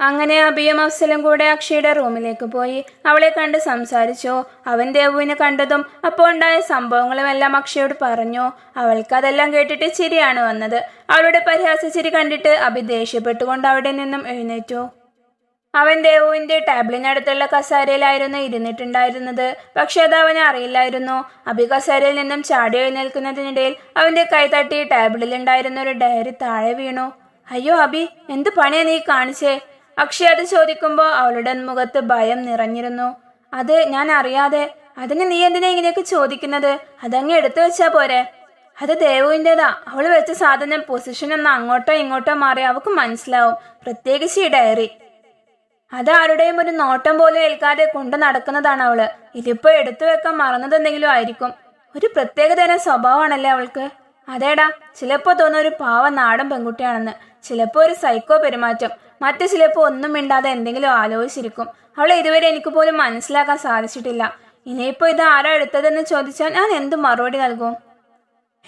അങ്ങനെ അബിയും അഫ്സലും കൂടെ അക്ഷയുടെ റൂമിലേക്ക് പോയി. അവളെ കണ്ട് സംസാരിച്ചു. അവൻ ദേവുവിനെ കണ്ടതും അപ്പോൾ ഉണ്ടായ സംഭവങ്ങളുമെല്ലാം അക്ഷയോട് പറഞ്ഞു. അവൾക്ക് അതെല്ലാം കേട്ടിട്ട് ചിരിയാണ് വന്നത്. അവളുടെ പരിഹാസ ചിരി കണ്ടിട്ട് അബി ദേഷ്യപ്പെട്ടുകൊണ്ട് അവിടെ നിന്നും എഴുന്നേറ്റു. അവൻ ദേവുവിന്റെ ടാബ്ലിനടുത്തുള്ള കസാരയിലായിരുന്നു ഇരുന്നിട്ടുണ്ടായിരുന്നത്. പക്ഷെ അത് അവന് അറിയില്ലായിരുന്നു. അബി കസാരയിൽ നിന്നും ചാടി എഴുന്നേൽക്കുന്നതിനിടയിൽ അവന്റെ കൈ തട്ടി ടാബിളിലുണ്ടായിരുന്ന ഒരു ഡയറി താഴെ വീണു. അയ്യോ അബി എന്ത് പണിയാ നീ കാണിച്ചേ? അക്ഷയ് അത് ചോദിക്കുമ്പോൾ അവളുടെ മുഖത്ത് ഭയം നിറഞ്ഞിരുന്നു. അത് ഞാൻ അറിയാതെ അതിന് നീ എന്തിനാ ഇങ്ങനെയൊക്കെ ചോദിക്കുന്നത്? അതങ്ങ് എടുത്തു വെച്ചാ പോരെ. അത് ദേവുവിന്റെതാ അവൾ വെച്ച സാധനം പൊസിഷൻ ഒന്ന് അങ്ങോട്ടോ ഇങ്ങോട്ടോ മാറി അവൾക്ക് മനസ്സിലാവും. പ്രത്യേകിച്ച് ഈ ഡയറി അതാരുടെയും ഒരു നോട്ടം പോലും ഏൽക്കാതെ കൊണ്ടു നടക്കുന്നതാണ് അവൾ. ഇതിപ്പോ എടുത്തു വെക്കാൻ മറന്നതെന്തെങ്കിലും ആയിരിക്കും. ഒരു പ്രത്യേകതരം സ്വഭാവമാണല്ലേ അവൾക്ക്? അതേടാ. ചിലപ്പോ തോന്നുന്ന ഒരു പാവ നാടൻ പെൺകുട്ടിയാണെന്ന്. ചിലപ്പോ ഒരു സൈക്കോ പെരുമാറ്റം മറ്റു ചിലപ്പോ ഒന്നും മിണ്ടാതെ എന്തെങ്കിലും ആലോചിച്ചിരിക്കും. അവൾ ഇതുവരെ എനിക്ക് പോലും മനസ്സിലാക്കാൻ സാധിച്ചിട്ടില്ല. ഇനിയിപ്പോ ഇത് ആരാ എടുത്തതെന്ന് ചോദിച്ചാൽ ഞാൻ എന്ത് മറുപടി നൽകും?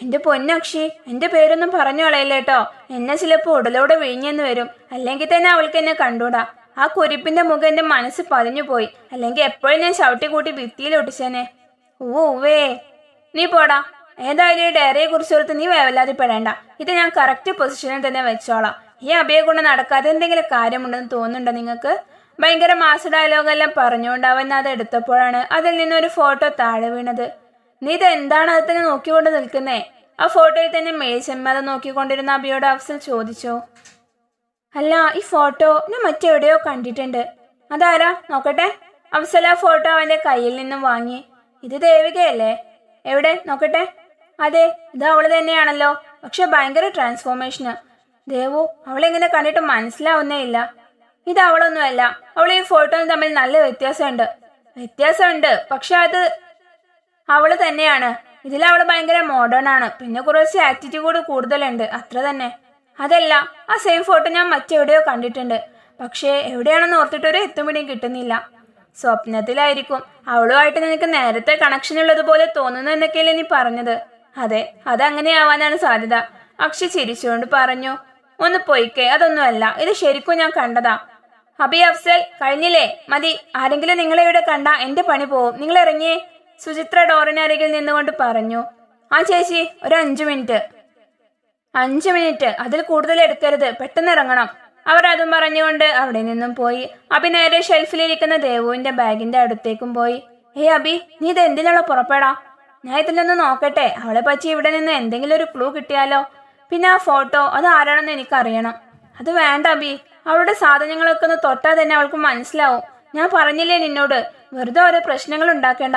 എന്റെ പൊന്നക്ഷി എന്റെ പേരൊന്നും പറഞ്ഞു കളയില്ലേട്ടോ എന്നെ ചിലപ്പോ ഉടലോടെ വിഴിഞ്ഞെന്ന് വരും. അല്ലെങ്കിൽ തന്നെ അവൾക്ക് എന്നെ കണ്ടൂടാ ആ കുരിപ്പിന്റെ മുഖം എന്റെ മനസ്സ് പതിഞ്ഞു പോയി. അല്ലെങ്കിൽ എപ്പോഴും ഞാൻ ചവിട്ടി കൂട്ടി ഭിത്തിയിൽ ഒട്ടിച്ചേനെ. ഓ ഉവേ നീ പോടാ. ഏതായാലും ഈ ഡയറിയെ ഓർത്ത് നീ വേവലാതിപ്പെടേണ്ട ഇത് ഞാൻ കറക്റ്റ് പൊസിഷനിൽ തന്നെ വെച്ചോളാം. ഈ അഭയെ കൊണ്ട് നടക്കാതെ എന്തെങ്കിലും കാര്യമുണ്ടെന്ന് തോന്നുന്നുണ്ടോ നിങ്ങൾക്ക്? ഭയങ്കര മാസ് ഡയലോഗെല്ലാം പറഞ്ഞുകൊണ്ട് അവൻ അത് എടുത്തപ്പോഴാണ് അതിൽ നിന്നൊരു ഫോട്ടോ താഴെ വീണത്. നീ ഇത് എന്താണ് അത് തന്നെ നോക്കിക്കൊണ്ട് നിൽക്കുന്നേ? ആ ഫോട്ടോയിൽ തന്നെ മേൽച്ചെമ്മാതെ നോക്കിക്കൊണ്ടിരുന്ന അബിയോട് അഫ്സൽ ചോദിച്ചു. അല്ല ഈ ഫോട്ടോ ഞാൻ മറ്റെവിടെയോ കണ്ടിട്ടുണ്ട്. അതാരാ? നോക്കട്ടെ. അഫ്സൽ ആ ഫോട്ടോ അവന്റെ കയ്യിൽ നിന്നും വാങ്ങി. ഇത് ദേവികയല്ലേ? എവിടെ? നോക്കട്ടെ. അതെ ഇത് അവൾ തന്നെയാണല്ലോ. പക്ഷെ ഭയങ്കര ട്രാൻസ്ഫോർമേഷന് ദേവു അവളെങ്ങനെ കണ്ടിട്ട് മനസ്സിലാവുന്നേ ഇല്ല. ഇത് അവളൊന്നുമല്ല. അവൾ ഈ ഫോട്ടോയും തമ്മിൽ നല്ല വ്യത്യാസമുണ്ട്. വ്യത്യാസമുണ്ട്. പക്ഷെ അത് അവൾ തന്നെയാണ്. ഇതിൽ അവൾ ഭയങ്കര മോഡേൺ ആണ്. പിന്നെ കുറച്ച് ആറ്റിറ്റ്യൂഡ് കൂടുതലുണ്ട്. അത്ര തന്നെ. അതല്ല ആ സെയിം ഫോട്ടോ ഞാൻ മറ്റെവിടെയോ കണ്ടിട്ടുണ്ട്. പക്ഷേ എവിടെയാണെന്ന് ഓർത്തിട്ടൊരു എത്തും കിട്ടുന്നില്ല. സ്വപ്നത്തിലായിരിക്കും. അവളുമായിട്ട് നിനക്ക് നേരത്തെ കണക്ഷൻ ഉള്ളതുപോലെ തോന്നുന്നു എന്നൊക്കെയല്ലേ നീ പറഞ്ഞത്. അതെ അതങ്ങനെ ആവാനാണ് സാധ്യത. അക്ഷി ചിരിച്ചുകൊണ്ട് പറഞ്ഞു ഒന്ന് പൊയ്ക്കേ അതൊന്നുമല്ല ഇത് ശരിക്കും ഞാൻ കണ്ടതാ. അബി അഫ്സൽ കഴിഞ്ഞില്ലേ? മതി ആരെങ്കിലും നിങ്ങളെ ഇവിടെ കണ്ട എന്റെ പണി പോവും. നിങ്ങൾ ഇറങ്ങിയേ. സുചിത്ര ഡോറിനരികിൽ നിന്നുകൊണ്ട് പറഞ്ഞു ആ ചേച്ചി ഒരു അഞ്ചു മിനിറ്റ്. അഞ്ചു മിനിറ്റ്? അതിൽ കൂടുതൽ എടുക്കരുത് പെട്ടെന്ന് ഇറങ്ങണം. അവർ അതും പറഞ്ഞുകൊണ്ട് അവിടെ നിന്നും പോയി. അബി നേരെ ഷെൽഫിലിരിക്കുന്ന ദേവുവിന്റെ ബാഗിന്റെ അടുത്തേക്കും പോയി. ഏയ് അബി നീ ഇത് എന്തിനുള്ള പുറപ്പെടാ? ഞാൻ ഇതിലൊന്ന് നോക്കട്ടെ. അവളെ പറ്റി ഇവിടെ നിന്ന് എന്തെങ്കിലും ഒരു ക്ലൂ കിട്ടിയാലോ? പിന്നെ ആ ഫോട്ടോ അത് ആരാണെന്ന് എനിക്കറിയണം. അത് വേണ്ട അബി. അവളുടെ സാധനങ്ങളൊക്കെ ഒന്ന് തൊട്ടാൽ തന്നെ അവൾക്ക് മനസ്സിലാവും. ഞാൻ പറഞ്ഞില്ലേ നിന്നോട്? വെറുതെ ഓരോ പ്രശ്നങ്ങൾ ഉണ്ടാക്കേണ്ട.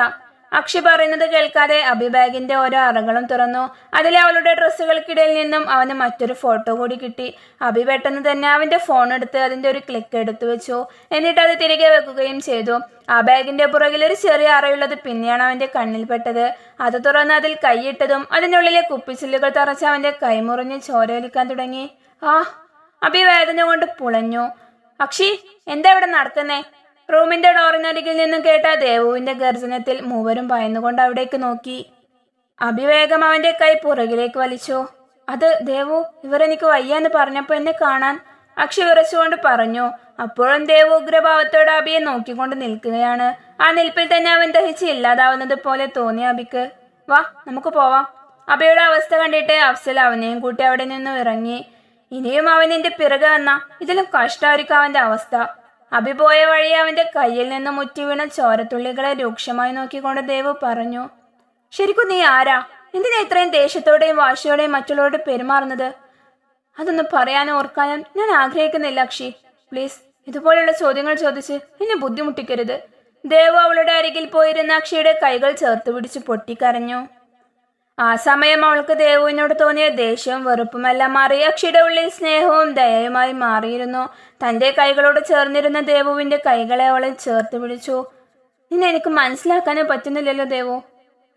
അക്ഷി പറയുന്നത് കേൾക്കാതെ അബി ബാഗിന്റെ ഓരോ അറകളും തുറന്നു. അതിലെ അവളുടെ ഡ്രസ്സുകൾക്കിടയിൽ നിന്നും അവന് മറ്റൊരു ഫോട്ടോ കൂടി കിട്ടി. അബി പെട്ടെന്ന് തന്നെ അവന്റെ ഫോൺ എടുത്ത് അതിന്റെ ഒരു ക്ലിക്ക് എടുത്തു വെച്ചു. എന്നിട്ട് അത് തിരികെ വെക്കുകയും ചെയ്തു. ആ ബാഗിന്റെ പുറകിൽ ഒരു ചെറിയ അറയുള്ളത് പിന്നെയാണ് അവന്റെ കണ്ണിൽപ്പെട്ടത് അത് തുറന്ന് അതിൽ കൈയിട്ടതും അതിനുള്ളിലെ കുപ്പിച്ചില്ലുകൾ തറച്ച് അവന്റെ കൈമുറിഞ്ഞ് ചോരയൊലിക്കാൻ തുടങ്ങി. ആ അബി വേദന കൊണ്ട് പുളഞ്ഞു. അക്ഷി എന്താ ഇവിടെ നടക്കുന്നേ? റൂമിന്റെ ഡോറിനരികിൽ നിന്നും കേട്ട ദേവുവിന്റെ ഗർജനത്തിൽ മൂവരും ഭയന്നുകൊണ്ട് അവിടേക്ക് നോക്കി. അഭിവേഗം അവന്റെ കൈ പുറകിലേക്ക് വലിച്ചു. അത് ദേവു ഇവരെനിക്ക് വയ്യാന്ന് പറഞ്ഞപ്പോ എന്നെ കാണാൻ അക്ഷി വിറച്ചുകൊണ്ട് പറഞ്ഞു. അപ്പോഴും ദേവു ഉഗ്രഭാവത്തോടെ അബിയെ നോക്കിക്കൊണ്ട് നിൽക്കുകയാണ്. ആ നിൽപ്പിൽ തന്നെ അവൻ ദഹിച്ച് ഇല്ലാതാവുന്നത് പോലെ തോന്നി അബിക്ക്. വാ നമുക്ക് പോവാം. അബിയുടെ അവസ്ഥ കണ്ടിട്ട് അഫ്സൽ അവനെയും കൂട്ടി അവിടെ നിന്നും ഇറങ്ങി. ഇനിയും അവൻ എന്റെ പിറകെ വന്ന ഇതിലും കഷ്ടമായിരിക്കും അവന്റെ അവസ്ഥ. അബി പോയ വഴി അവന്റെ കയ്യിൽ നിന്ന് മുറ്റിവീണ ചോരത്തുള്ളികളെ രൂക്ഷമായി നോക്കിക്കൊണ്ട് ദേവ് പറഞ്ഞു ശരിക്കും നീ ആരാ? എന്തിനാ ഇത്രയും ദേഷ്യത്തോടെയും വാശിയോടെയും മറ്റുള്ളവരോട് പെരുമാറുന്നത്? അതൊന്നും പറയാനും ഓർക്കാനും ഞാൻ ആഗ്രഹിക്കുന്നില്ല അക്ഷി. പ്ലീസ് ഇതുപോലെയുള്ള ചോദ്യങ്ങൾ ചോദിച്ച് എന്നെ ബുദ്ധിമുട്ടിക്കരുത്. ദേവ് അവളുടെ അരികിൽ പോയിരുന്ന അക്ഷിയുടെ കൈകൾ ചേർത്ത് പിടിച്ച് പൊട്ടിക്കരഞ്ഞു. ആ സമയം അവൾക്ക് ദേവുവിനോട് തോന്നിയ ദേഷ്യവും വെറുപ്പുമെല്ലാം മാറി. അക്ഷിയുടെ ഉള്ളിൽ സ്നേഹവും ദയയുമായി മാറിയിരുന്നു. തന്റെ കൈകളോട് ചേർന്നിരുന്ന ദേവുവിന്റെ കൈകളെ അവളെ ചേർത്ത് പിടിച്ചു. നിന്നെ എനിക്ക് മനസ്സിലാക്കാനേ പറ്റുന്നില്ലല്ലോ ദേവു.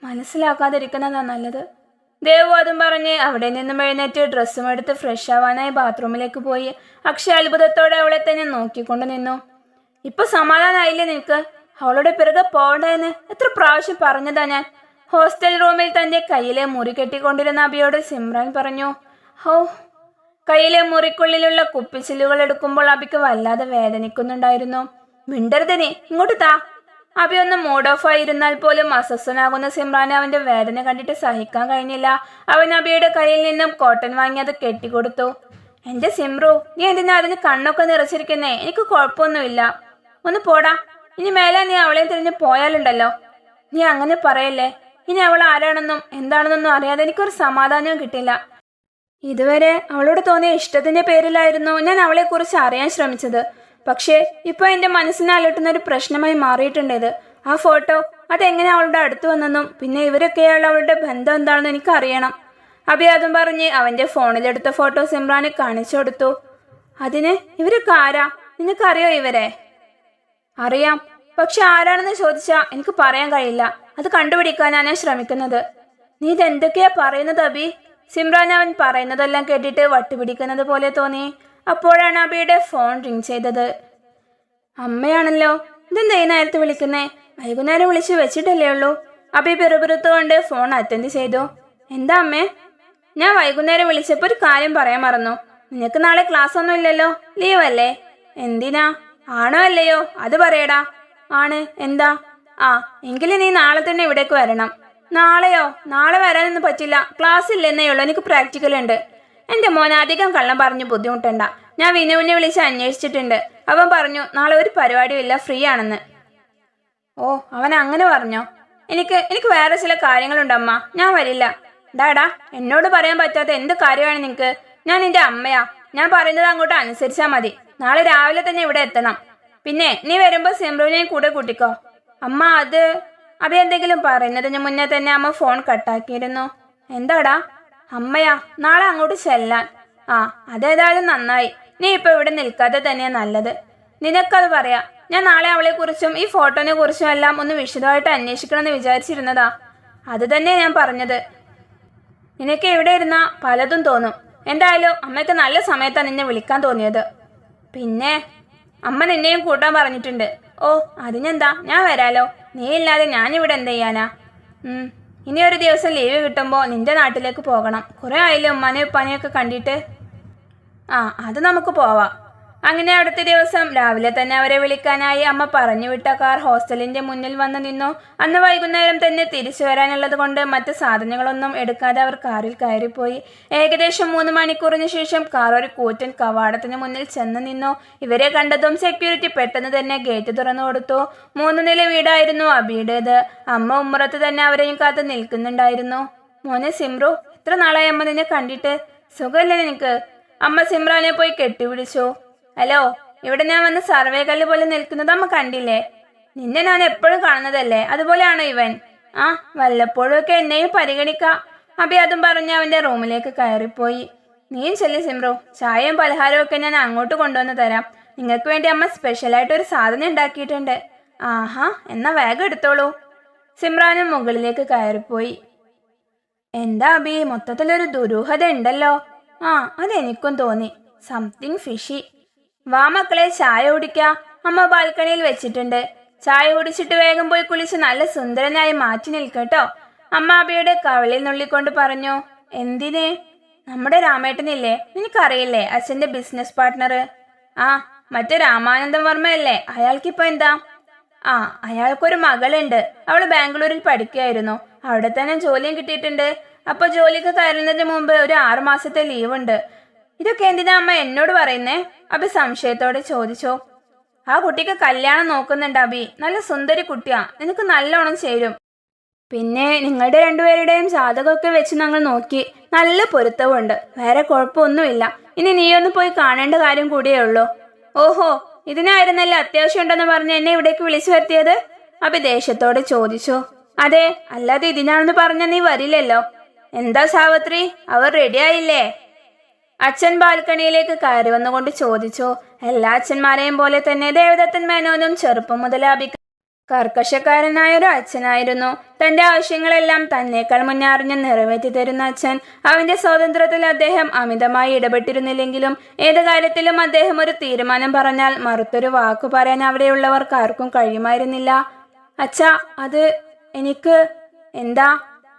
മനസ്സിലാക്കാതിരിക്കുന്നതാ നല്ലത്. ദേവു അതും പറഞ്ഞ് അവിടെ നിന്നും എഴുന്നേറ്റ് ഡ്രസ്സും എടുത്ത് ഫ്രഷ് ആവാനായി ബാത്റൂമിലേക്ക് പോയി. അക്ഷയ അത്ഭുതത്തോടെ അവളെ തന്നെ നോക്കിക്കൊണ്ട് നിന്നു. ഇപ്പൊ സമാധാനായില്ലേ നിനക്ക്? അവളുടെ പിറകെ പോകണ്ടെന്ന് എത്ര പ്രാവശ്യം പറഞ്ഞതാ ഞാൻ. ഹോസ്റ്റൽ റൂമിൽ തന്റെ കയ്യിലെ മുറി കെട്ടിക്കൊണ്ടിരുന്ന അബിയോട് സിമ്രാൻ പറഞ്ഞു ഹോ കയ്യിലെ മുറിക്കുള്ളിലുള്ള കുപ്പിച്ചില്ലുകൾ എടുക്കുമ്പോൾ അബിക്ക് വല്ലാതെ വേദനിക്കുന്നുണ്ടായിരുന്നു. മിണ്ടരുതിനെ ഇങ്ങോട്ട് താ. അബി ഒന്ന് മൂഡ് ഓഫ് ആയിരുന്നാൽ പോലും അസ്വസ്ഥനാകുന്ന സിമ്രാൻ അവന്റെ വേദന കണ്ടിട്ട് സഹിക്കാൻ കഴിഞ്ഞില്ല. അവൻ അബിയുടെ കയ്യിൽ നിന്നും കോട്ടൺ വാങ്ങി അത് കെട്ടിക്കൊടുത്തു. എന്റെ സിമ്രു നീ എന്തിനാ അതിന് കണ്ണൊക്കെ നിറച്ചിരിക്കുന്നേ? എനിക്ക് കുഴപ്പമൊന്നുമില്ല. ഒന്ന് പോടാ. ഇനി മേലെ നീ അവളെ തിരിഞ്ഞ് പോയാലുണ്ടല്ലോ. നീ അങ്ങനെ പറയല്ലേ? ഇനി അവൾ ആരാണെന്നും എന്താണെന്നൊന്നും അറിയാതെ എനിക്കൊരു സമാധാനവും കിട്ടില്ല. ഇതുവരെ അവളോട് തോന്നിയ ഇഷ്ടത്തിന്റെ പേരിലായിരുന്നു ഞാൻ അവളെക്കുറിച്ച് അറിയാൻ ശ്രമിച്ചത്. പക്ഷേ ഇപ്പോൾ എന്റെ മനസ്സിനെ അലട്ടുന്ന ഒരു പ്രശ്നമായി മാറിയിട്ടുണ്ട് ആ ഫോട്ടോ അതെങ്ങനെ അവളുടെ അടുത്ത് വന്നെന്നും പിന്നെ ഇവരൊക്കെയുള്ള അവളുടെ ബന്ധം എന്താണെന്ന് എനിക്ക് അറിയണം അഭിയാദം പറഞ്ഞ് അവന്റെ ഫോണിലെടുത്ത ഫോട്ടോ ഇമ്രാനെ കാണിച്ചു കൊടുത്തു. അതിന് ഇവരൊക്കെ ആരാ? നിനക്കറിയോ ഇവരെ? അറിയാം. പക്ഷെ ആരാണെന്ന് ചോദിച്ചാൽ എനിക്ക് പറയാൻ കഴിയില്ല. അത് കണ്ടുപിടിക്കാനാണ് ശ്രമിക്കുന്നത്. നീ ഇതെന്തൊക്കെയാ പറയുന്നത് അബി? സിമ്രാൻ അവൻ പറയുന്നതെല്ലാം കേട്ടിട്ട് വട്ടുപിടിക്കുന്നത് പോലെ തോന്നി. അപ്പോഴാണ് അബിയുടെ ഫോൺ റിങ് ചെയ്തത്. അമ്മയാണല്ലോ ഇതെന്താ നേരത്തെ വിളിക്കുന്നേ? വൈകുന്നേരം വിളിച്ച് വെച്ചിട്ടല്ലേ ഉള്ളൂ. അബി പിറുപിറുത്തുകൊണ്ട് ഫോൺ അറ്റൻഡ് ചെയ്തു. എന്താ അമ്മേ? ഞാൻ വൈകുന്നേരം വിളിച്ചപ്പോൾ ഒരു കാര്യം പറയാൻ മറന്നു. നിനക്ക് നാളെ ക്ലാസ് ഒന്നും ഇല്ലല്ലോ ലീവ് അല്ലേ എന്തിനാ? ആണോ അല്ലയോ? അത് പറയടാ. ആണ് എന്താ? ആ എങ്കിലും നീ നാളെ തന്നെ ഇവിടേക്ക് വരണം. നാളെയോ? നാളെ വരാനൊന്നും പറ്റില്ല. ക്ലാസ് ഇല്ലെന്നേ ഉള്ളൂ. എനിക്ക് പ്രാക്ടിക്കൽ ഉണ്ട്. എന്റെ മോൻ അധികം കള്ളം പറഞ്ഞു ബുദ്ധിമുട്ടണ്ട. ഞാൻ വിനുവിനെ വിളിച്ച് അന്വേഷിച്ചിട്ടുണ്ട്. അവൻ പറഞ്ഞു നാളെ ഒരു പരിപാടിയും ഇല്ല. ഫ്രീ ആണെന്ന്. ഓ അവൻ അങ്ങനെ പറഞ്ഞോ? എനിക്ക് എനിക്ക് വേറെ ചില കാര്യങ്ങളുണ്ട് അമ്മ. ഞാൻ വരില്ല. ഡാടാ എന്നോട് പറയാൻ പറ്റാത്ത എന്ത് കാര്യമാണ് നിനക്ക്? ഞാൻ നിന്റെ അമ്മയാ. ഞാൻ പറയുന്നത് അങ്ങോട്ട് അനുസരിച്ചാ മതി. നാളെ രാവിലെ തന്നെ ഇവിടെ എത്തണം. പിന്നെ നീ വരുമ്പോൾ സിമ്രുവിനെയും കൂടെ കൂട്ടിക്കോ. അമ്മ അത് അഭി എന്തെങ്കിലും പറയുന്നതിന് മുന്നേ തന്നെ അമ്മ ഫോൺ കട്ടാക്കിയിരുന്നു എന്താടാ? അമ്മയാ നാളെ അങ്ങോട്ട് ചെല്ലാൻ. ആ അതേതായാലും നന്നായി. നീ ഇപ്പൊ ഇവിടെ നിൽക്കാതെ തന്നെയാ നല്ലത്. നിനക്കത് പറയാ. ഞാൻ നാളെ അവളെ കുറിച്ചും ഈ ഫോട്ടോനെ കുറിച്ചും എല്ലാം ഒന്ന് വിശദമായിട്ട് അന്വേഷിക്കണമെന്ന് വിചാരിച്ചിരുന്നതാ. അത് തന്നെയാ ഞാൻ പറഞ്ഞത്. നിനക്ക് എവിടെ ഇരുന്ന പലതും തോന്നും. എന്തായാലും അമ്മയ്ക്ക് നല്ല സമയത്താണ് നിന്നെ വിളിക്കാൻ തോന്നിയത്. പിന്നെ അമ്മ നിന്നെയും കൂട്ടാൻ പറഞ്ഞിട്ടുണ്ട്. ഓ അതിനെന്താ ഞാൻ വരാലോ. നീ ഇല്ലാതെ ഞാനിവിടെ എന്ത് ചെയ്യാനാ? ഇനി ഒരു ദിവസം ലീവ് കിട്ടുമ്പോൾ നിന്റെ നാട്ടിലേക്ക് പോകണം. കുറെ ആയില്ലേ ഉമ്മാനെയും ഉപ്പാനെയൊക്കെ കണ്ടിട്ട്? ആ അത് നമുക്ക് പോവാം. അങ്ങനെ അടുത്ത ദിവസം രാവിലെ തന്നെ അവരെ വിളിക്കാനായി അമ്മ പറഞ്ഞു വിട്ട കാർ ഹോസ്റ്റലിന്റെ മുന്നിൽ വന്നു നിന്നു. അന്ന് വൈകുന്നേരം തന്നെ തിരിച്ചു വരാനുള്ളത് കൊണ്ട് മറ്റ് സാധനങ്ങളൊന്നും എടുക്കാതെ അവർ കാറിൽ കയറിപ്പോയി. ഏകദേശം മൂന്ന് മണിക്കൂറിന് ശേഷം കാർ ഒരു കൂറ്റൻ കവാടത്തിന് മുന്നിൽ ചെന്ന് നിന്നു. ഇവരെ കണ്ടതും സെക്യൂരിറ്റി പെട്ടെന്ന് തന്നെ ഗേറ്റ് തുറന്നു കൊടുത്തു. മൂന്ന് നില വീടായിരുന്നു അബിയുടേത്. അമ്മ ഉമ്മറത്ത് തന്നെ അവരെയും കാത്ത് നിൽക്കുന്നുണ്ടായിരുന്നു. മോനെ സിമ്രു എത്ര നാളായി അമ്മ നിന്നെ കണ്ടിട്ട്? സുഖമല്ലേ നിനക്ക്? അമ്മ സിമ്രാനെ പോയി കെട്ടിപിടിച്ചു ഹലോ ഇവിടെ ഞാൻ വന്ന് സർവേ കല്ല് പോലെ നിൽക്കുന്നത് അമ്മ കണ്ടില്ലേ? നിന്നെ ഞാൻ എപ്പോഴും കാണുന്നതല്ലേ? അതുപോലെയാണോ ഇവൻ? ആ വല്ലപ്പോഴും ഒക്കെ എന്നെയും പരിഗണിക്കാം. അബി അതും പറഞ്ഞ് അവന്റെ റൂമിലേക്ക് കയറിപ്പോയി. നീയും ചെല്ലി സിമ്രു. ചായയും പലഹാരവും ഒക്കെ ഞാൻ അങ്ങോട്ട് കൊണ്ടുവന്ന് തരാം. നിങ്ങൾക്ക് വേണ്ടി അമ്മ സ്പെഷ്യലായിട്ട് ഒരു സാധനം ഉണ്ടാക്കിയിട്ടുണ്ട്. ആഹാ എന്നാ വേഗം എടുത്തോളൂ. സിമ്രാനും മുകളിലേക്ക് കയറിപ്പോയി. എന്താ അബി മൊത്തത്തിലൊരു ദുരൂഹത ഉണ്ടല്ലോ. ആ അതെനിക്കും തോന്നി. സംതിങ് ഫിഷി വാ മക്കളെ ചായ കുടിക്കാ. അമ്മ ബാൽക്കണിയിൽ വെച്ചിട്ടുണ്ട്. ചായ കുടിച്ചിട്ട് വേഗം പോയി കുളിച്ച് നല്ല സുന്ദരനായി മാറ്റി നിൽക്കട്ടോ. അമ്മ അബിയുടെ കവളിൽ നുള്ളിക്കൊണ്ട് പറഞ്ഞു എന്തിന്? നമ്മുടെ രാമേട്ടനില്ലേ? നിനക്കറിയില്ലേ അച്ഛന്റെ ബിസിനസ് പാർട്ട്ണർ ആ മറ്റേ രാമാനന്ദം വർമ്മയല്ലേ? അയാൾക്കിപ്പോ എന്താ? ആ അയാൾക്കൊരു മകളുണ്ട്. അവൾ ബാംഗ്ലൂരിൽ പഠിക്കുകയായിരുന്നു. അവിടെ തന്നെ ജോലിയും കിട്ടിയിട്ടുണ്ട്. അപ്പൊ ജോലിക്ക് കയറുന്നതിന് മുമ്പ് ഒരു ആറുമാസത്തെ ലീവ് ഉണ്ട് ഇതൊക്കെ എന്തിനാ അമ്മ എന്നോട് പറയുന്നേ? അബി സംശയത്തോടെ ചോദിച്ചു. ആ കുട്ടിക്ക് കല്യാണം നോക്കുന്നുണ്ട് അബി. നല്ല സുന്ദരി കുട്ടിയാ. നിനക്ക് നല്ലോണം ചേരും. പിന്നെ നിങ്ങളുടെ രണ്ടുപേരുടെയും ജാതകമൊക്കെ വെച്ച് ഞങ്ങൾ നോക്കി. നല്ല പൊരുത്തമുണ്ട് വേറെ കുഴപ്പമൊന്നുമില്ല. ഇനി നീയൊന്ന് പോയി കാണേണ്ട കാര്യം കൂടിയേ ഉള്ളൂ. ഓഹോ ഇതിനായിരുന്നല്ലേ അത്യാവശ്യം ഉണ്ടെന്ന് പറഞ്ഞ് എന്നെ ഇവിടേക്ക് വിളിച്ചു വരുത്തിയത്? അബി ദേഷ്യത്തോടെ ചോദിച്ചു. അതെ അല്ലാതെ ഇതിനാണെന്ന് പറഞ്ഞ നീ വരില്ലല്ലോ. എന്താ സാവത്രി? അവർ റെഡിയായില്ലേ അച്ഛൻ ബാൽക്കണിയിലേക്ക് കയറി വന്നുകൊണ്ട് ചോദിച്ചു എല്ലാ അച്ഛന്മാരെയും പോലെ തന്നെ ദേവദത്തൻ മേനോനും ചെറുപ്പം മുതൽ അഭി കർക്കശക്കാരനായ ഒരു അച്ഛനായിരുന്നു. തന്റെ ആവശ്യങ്ങളെല്ലാം തന്നേക്കാൾ മുന്നേ അറിഞ്ഞ് നിറവേറ്റി തരുന്ന അച്ഛൻ അവന്റെ സ്വാതന്ത്ര്യത്തിൽ അദ്ദേഹം അമിതമായി ഇടപെട്ടിരുന്നില്ലെങ്കിലും ഏത് കാര്യത്തിലും അദ്ദേഹം ഒരു തീരുമാനം പറഞ്ഞാൽ മറുത്തൊരു വാക്കു പറയാൻ അവിടെയുള്ളവർക്ക് ആർക്കും കഴിയുമായിരുന്നില്ല. അച്ഛ അത് എനിക്ക് എന്താ?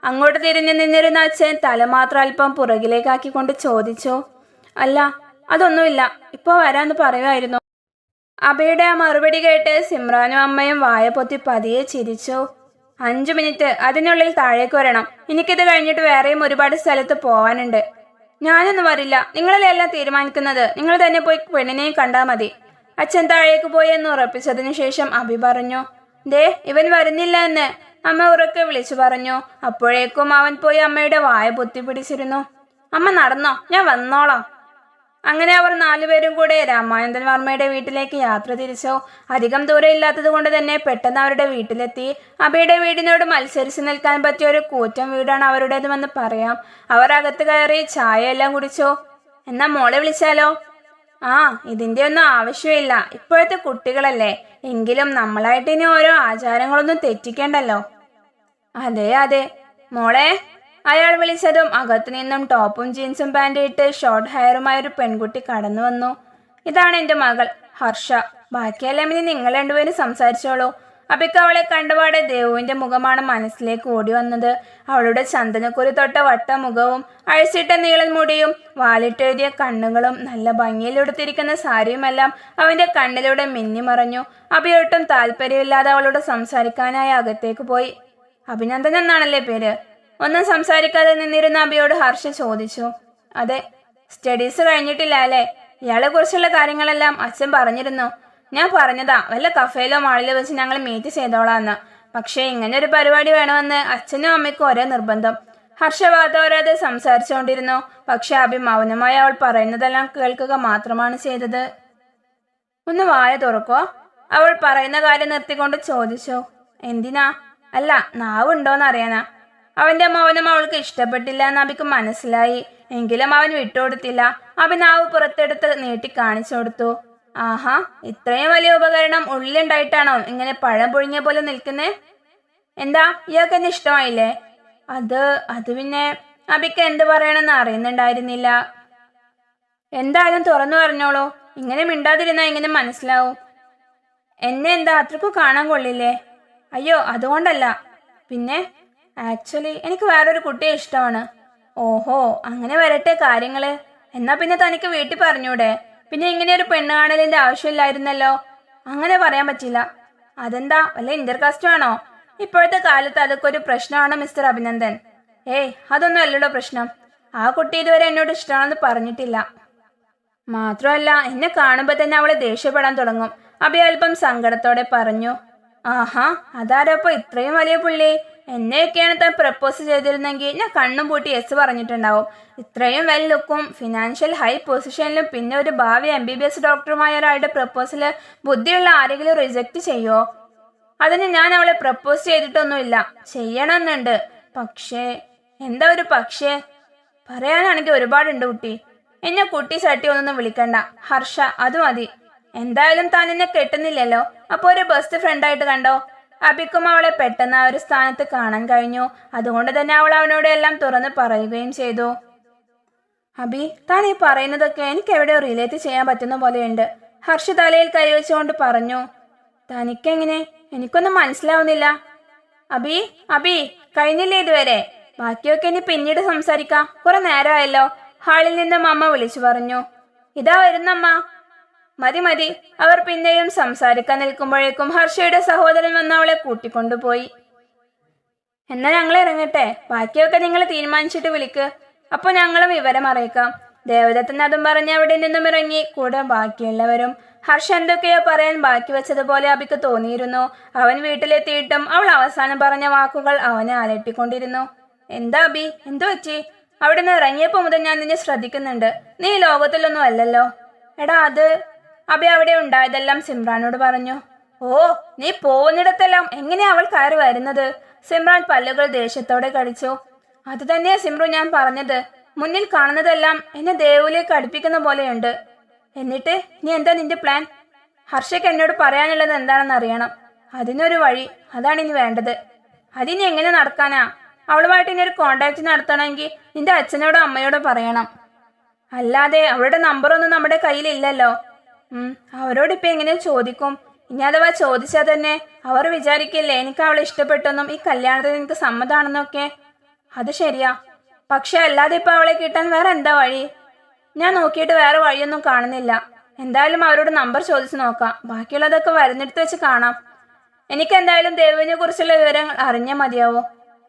അങ്ങോട്ട് തിരിഞ്ഞു നിന്നിരുന്ന അച്ഛൻ തല മാത്രം അല്പം പുറകിലേക്കാക്കിക്കൊണ്ട് ചോദിച്ചു അല്ല അതൊന്നുമില്ല. ഇപ്പൊ വരാന്ന് പറയുമായിരുന്നു. അബയുടെ ആ മറുപടി കേട്ട് സിമ്രാനും അമ്മയും വായ പൊത്തി പതിയെ ചിരിച്ചു. അഞ്ചു മിനിറ്റ് അതിനുള്ളിൽ താഴേക്ക് വരണം. എനിക്കിത് കഴിഞ്ഞിട്ട് വേറെയും ഒരുപാട് സ്ഥലത്ത് പോവാനുണ്ട്. ഞാനൊന്നും വരില്ല. നിങ്ങളെല്ലാം തീരുമാനിക്കുന്നത്? നിങ്ങൾ തന്നെ പോയി പെണ്ണിനെയും കണ്ടാൽ മതി. അച്ഛൻ താഴേക്ക് പോയി എന്ന് ഉറപ്പിച്ചതിനു ശേഷം അബി പറഞ്ഞു ദേ ഇവൻ വരുന്നില്ല എന്ന്. അമ്മ ഉറക്കെ വിളിച്ചു പറഞ്ഞു. അപ്പോഴേക്കും അവൻ പോയി അമ്മയുടെ വായ പൊത്തിപ്പിടിച്ചിരുന്നു. അമ്മ നടന്നോ? ഞാൻ വന്നോളാം. അങ്ങനെ അവർ നാലുപേരും കൂടെ രാമാനന്ദൻ വർമ്മയുടെ വീട്ടിലേക്ക് യാത്ര തിരിച്ചു. അധികം ദൂരം ഇല്ലാത്തത് കൊണ്ട് തന്നെ പെട്ടെന്ന് അവരുടെ വീട്ടിലെത്തി. അബിയുടെ വീടിനോട് മത്സരിച്ച് നിൽക്കാൻ പറ്റിയ ഒരു കൂറ്റം വീടാണ് അവരുടേതുമെന്ന് പറയാം. അവർ അകത്ത് കയറി ചായ എല്ലാം കുടിച്ചു. എന്നാ മോളെ വിളിച്ചാലോ? ആ ഇതിന്റെ ഒന്നും ആവശ്യമില്ല. ഇപ്പോഴത്തെ കുട്ടികളല്ലേ. എങ്കിലും നമ്മളായിട്ട് ഇനി ഓരോ ആചാരങ്ങളൊന്നും തെറ്റിക്കണ്ടല്ലോ. അതെ അതെ. മോളെ അയാൾ വിളിച്ചതും അകത്തു നിന്നും ടോപ്പും ജീൻസും പാന്റ് ഇട്ട് ഷോർട്ട് ഹെയറുമായ ഒരു പെൺകുട്ടി കടന്നു വന്നു. ഇതാണ് എന്റെ മകൾ ഹർഷ. ബാക്കിയെല്ലാം ഇനി നിങ്ങൾ രണ്ടുപേരും സംസാരിച്ചോളൂ. അപ്പിക്ക് അവളെ കണ്ടുപാടെ ദേവുവിന്റെ മുഖമാണ് മനസ്സിലേക്ക് ഓടി വന്നത്. അവളുടെ ചന്ദനക്കുരു തൊട്ട വട്ട മുഖവും അഴിച്ചിട്ട നീളൻ മുടിയും വാലിട്ടെഴുതിയ കണ്ണുകളും നല്ല ഭംഗിയിൽ ഉടുത്തിരിക്കുന്ന സാരിയുമെല്ലാം അവന്റെ കണ്ണിലൂടെ മിന്നിമറഞ്ഞു. അഭിയൊട്ടും താല്പര്യമില്ലാതെ അവളോട് സംസാരിക്കാനായി അകത്തേക്ക് പോയി. അഭിനന്ദൻ എന്നാണല്ലേ പേര്? ഒന്നും സംസാരിക്കാതെ നിന്നിരുന്ന അബിയോട് ഹർഷ ചോദിച്ചു. അതെ സ്റ്റഡീസ് കഴിഞ്ഞിട്ടില്ല അല്ലേ? ഇയാളെ കുറിച്ചുള്ള കാര്യങ്ങളെല്ലാം അച്ഛൻ പറഞ്ഞിരുന്നു. ഞാൻ പറഞ്ഞതാ വല്ല കഫേലോ മാളിലോ വെച്ച് ഞങ്ങൾ മീറ്റ് ചെയ്തോളാന്ന്. പക്ഷേ ഇങ്ങനെ ഒരു പരിപാടി വേണമെന്ന് അച്ഛനും അമ്മയ്ക്കും ഒരേ നിർബന്ധം. ഹർഷവാദോരാതെ സംസാരിച്ചുകൊണ്ടിരുന്നു പക്ഷെ അഭി മൗനമായി അവൾ പറയുന്നതെല്ലാം കേൾക്കുക മാത്രമാണ് ചെയ്തത്. ഒന്ന് വായ തുറക്കോ? അവൾ പറയുന്ന കാര്യം നിർത്തിക്കൊണ്ട് ചോദിച്ചു. എന്തിനാ? അല്ല നാവുണ്ടോന്ന് അറിയാനാ അവന്റെ മൗനം അവൾക്ക് ഇഷ്ടപ്പെട്ടില്ല എന്ന് അബിക്ക് മനസ്സിലായി. എങ്കിലും അവൻ വിട്ടുകൊടുത്തില്ല. അവൻ നാവ് പുറത്തെടുത്ത് നീട്ടി കാണിച്ചു കൊടുത്തു. ആഹാ ഇത്രയും വലിയ ഉപകരണം ഉള്ളിലുണ്ടായിട്ടാണോ ഇങ്ങനെ പഴം പൊഴിഞ്ഞ പോലെ നിൽക്കുന്നേ? എന്താ ഇയാൾക്ക് എന്നെ ഇഷ്ടമായില്ലേ? അത് അത് പിന്നെ അബിക്ക് എന്ത് പറയണമെന്ന് അറിയുന്നുണ്ടായിരുന്നില്ല. എന്തായാലും തുറന്നു പറഞ്ഞോളൂ. ഇങ്ങനെ മിണ്ടാതിരുന്നാ ഇങ്ങനെ മനസ്സിലാവും. എന്നെ എന്താ അത്രക്കും കാണാൻ കൊള്ളില്ലേ? അയ്യോ അതുകൊണ്ടല്ല. പിന്നെ ആക്ച്വലി എനിക്ക് വേറൊരു കുട്ടിയെ ഇഷ്ടമാണ്. ഓഹോ അങ്ങനെ വരട്ടെ കാര്യങ്ങൾ. എന്നാ പിന്നെ തനിക്ക് വീട്ടിൽ പറഞ്ഞൂടെ. പിന്നെ ഇങ്ങനെ ഒരു പെണ്ണ് കാണലിന്റെ ആവശ്യമില്ലായിരുന്നല്ലോ. അങ്ങനെ പറയാൻ പറ്റില്ല. അതെന്താ വല്ല ഇന്റർകാസ്റ്റ് ആണോ? ഇപ്പോഴത്തെ കാലത്ത് അതൊക്കെ ഒരു പ്രശ്നമാണ് മിസ്റ്റർ അഭിനന്ദൻ. ഏയ് അതൊന്നും അല്ലല്ലോ പ്രശ്നം. ആ കുട്ടി ഇതുവരെ എന്നോട് ഇഷ്ടമാണെന്ന് പറഞ്ഞിട്ടില്ല. മാത്രമല്ല എന്നെ കാണുമ്പോൾ തന്നെ അവളെ ദേഷ്യപ്പെടാൻ തുടങ്ങും. അഭി അല്പം സങ്കടത്തോടെ പറഞ്ഞു. ആഹാ അതാരപ്പോ ഇത്രയും വലിയ പുള്ളി? എന്നെയൊക്കെയാണ് താൻ പ്രപ്പോസ് ചെയ്തിരുന്നെങ്കിൽ ഞാൻ കണ്ണും പൂട്ടി എസ് പറഞ്ഞിട്ടുണ്ടാവും. ഇത്രയും വെൽ ലുക്കും ഫിനാൻഷ്യൽ ഹൈ പൊസിഷനിലും പിന്നെ ഒരു ഭാവി എം ബി ബി എസ് ഡോക്ടറുമായ ഒരാളുടെ പ്രപ്പോസൽ ബുദ്ധിയുള്ള ആരെങ്കിലും റിജക്റ്റ് ചെയ്യോ? അതിന് ഞാൻ അവളെ പ്രപ്പോസ് ചെയ്തിട്ടൊന്നുമില്ല. ചെയ്യണമെന്നുണ്ട്. പക്ഷേ എന്താ ഒരു പക്ഷേ? പറയാനാണെങ്കിൽ ഒരുപാടുണ്ട് കുട്ടി. എന്നെ കുട്ടി സട്ടി ഒന്നും വിളിക്കണ്ട. ഹർഷ അത് മതി. എന്തായാലും താൻ എന്നെ കെട്ടുന്നില്ലല്ലോ. അപ്പോൾ ഒരു ബെസ്റ്റ് ഫ്രണ്ടായിട്ട് കണ്ടോ? അബിക്കും അവളെ പെട്ടെന്ന് ആ ഒരു സ്ഥാനത്ത് കാണാൻ കഴിഞ്ഞു. അതുകൊണ്ട് തന്നെ അവൾ അവനോട് എല്ലാം തുറന്ന് പറയുകയും ചെയ്തു. അബി താൻ ഈ പറയുന്നതൊക്കെ എനിക്ക് എവിടെയോ റിലേറ്റ് ചെയ്യാൻ പറ്റുന്ന പോലെയുണ്ട്. ഹർഷ തലയിൽ കൈവച്ചുകൊണ്ട് പറഞ്ഞു തനിക്കെങ്ങനെ? എനിക്കൊന്നും മനസ്സിലാവുന്നില്ല. അബി അബി കഴിഞ്ഞില്ലേ ഇതുവരെ? ബാക്കിയൊക്കെ ഇനി പിന്നീട് സംസാരിക്കാം. കുറെ നേരമായല്ലോ. ഹാളിൽ നിന്നും അമ്മ വിളിച്ചു പറഞ്ഞു ഇതാ വരുന്നമ്മ. മതി മതി. അവർ പിന്നെയും സംസാരിക്കാൻ നിൽക്കുമ്പോഴേക്കും ഹർഷയുടെ സഹോദരൻ വന്ന് അവളെ കൂട്ടിക്കൊണ്ടുപോയി. എന്നാൽ ഞങ്ങൾ ഇറങ്ങട്ടെ? ബാക്കിയൊക്കെ നിങ്ങൾ തീരുമാനിച്ചിട്ട് വിളിക്ക്. അപ്പൊ ഞങ്ങളും വിവരം അറിയിക്കാം. ദേവദത്തൻ അതും പറഞ്ഞ് അവിടെ നിന്നും ഇറങ്ങി. കൂടെ ബാക്കിയുള്ളവരും. ഹർഷ എന്തൊക്കെയോ പറയാൻ ബാക്കി വെച്ചതുപോലെ അബിക്ക് തോന്നിയിരുന്നു. അവൻ വീട്ടിലെത്തിയിട്ടും അവൾ അവസാനം പറഞ്ഞ വാക്കുകൾ അവനെ അലട്ടിക്കൊണ്ടിരുന്നു. എന്താ അബി? എന്തോ പറ്റി? അവിടെ നിന്ന് മുതൽ ഞാൻ നിന്നെ ശ്രദ്ധിക്കുന്നുണ്ട്. നീ ലോകത്തിലൊന്നും അല്ലല്ലോ. എടാ അത് അബി അവിടെ ഉണ്ടായതെല്ലാം സിമ്രാനോട് പറഞ്ഞു. ഓ നീ പോകുന്നിടത്തെല്ലാം എങ്ങനെയാ അവൾ കയറി വരുന്നത്? സിമ്രാൻ പല്ലുകൾ ദേഷ്യത്തോടെ കടിച്ചു. അത് തന്നെയാ സിമ്രു ഞാൻ പറഞ്ഞത്. മുന്നിൽ കാണുന്നതെല്ലാം എന്നെ ദേവുലേക്ക് അടുപ്പിക്കുന്ന പോലെയുണ്ട്. എന്നിട്ട് നീ എന്താ നിന്റെ പ്ലാൻ ഹർഷയ്ക്ക് എന്നോട് പറയാനുള്ളത് എന്താണെന്ന് അറിയണം. അതിനൊരു വഴി അതാണ് ഇനി വേണ്ടത്. അതിനി എങ്ങനെ നടക്കാനാ? അവളുമായിട്ട് ഇനി ഒരു കോണ്ടാക്ട് നടത്തണമെങ്കിൽ നിന്റെ അച്ഛനോടോ അമ്മയോടോ പറയണം. അല്ലാതെ അവളുടെ നമ്പറൊന്നും നമ്മുടെ കയ്യിലില്ലല്ലോ. അവരോട് ഇപ്പൊ എങ്ങനെ ചോദിക്കും? ഇനി അഥവാ ചോദിച്ചാൽ തന്നെ അവർ വിചാരിക്കില്ലേ എനിക്ക് അവളെ ഇഷ്ടപ്പെട്ടെന്നും ഈ കല്യാണത്തിന് എനിക്ക് സമ്മതാണെന്നൊക്കെ? അത് ശരിയാ. പക്ഷെ അല്ലാതെ ഇപ്പൊ അവളെ കിട്ടാൻ വേറെ എന്താ വഴി? ഞാൻ നോക്കിയിട്ട് വേറെ വഴിയൊന്നും കാണുന്നില്ല. എന്തായാലും അവരോട് നമ്പർ ചോദിച്ചു നോക്കാം. ബാക്കിയുള്ളതൊക്കെ വരുന്നിടത്ത് വെച്ച് കാണാം. എനിക്ക് എന്തായാലും ദേവുവിനെ കുറിച്ചുള്ള വിവരങ്ങൾ അറിഞ്ഞാൽ മതിയാവോ.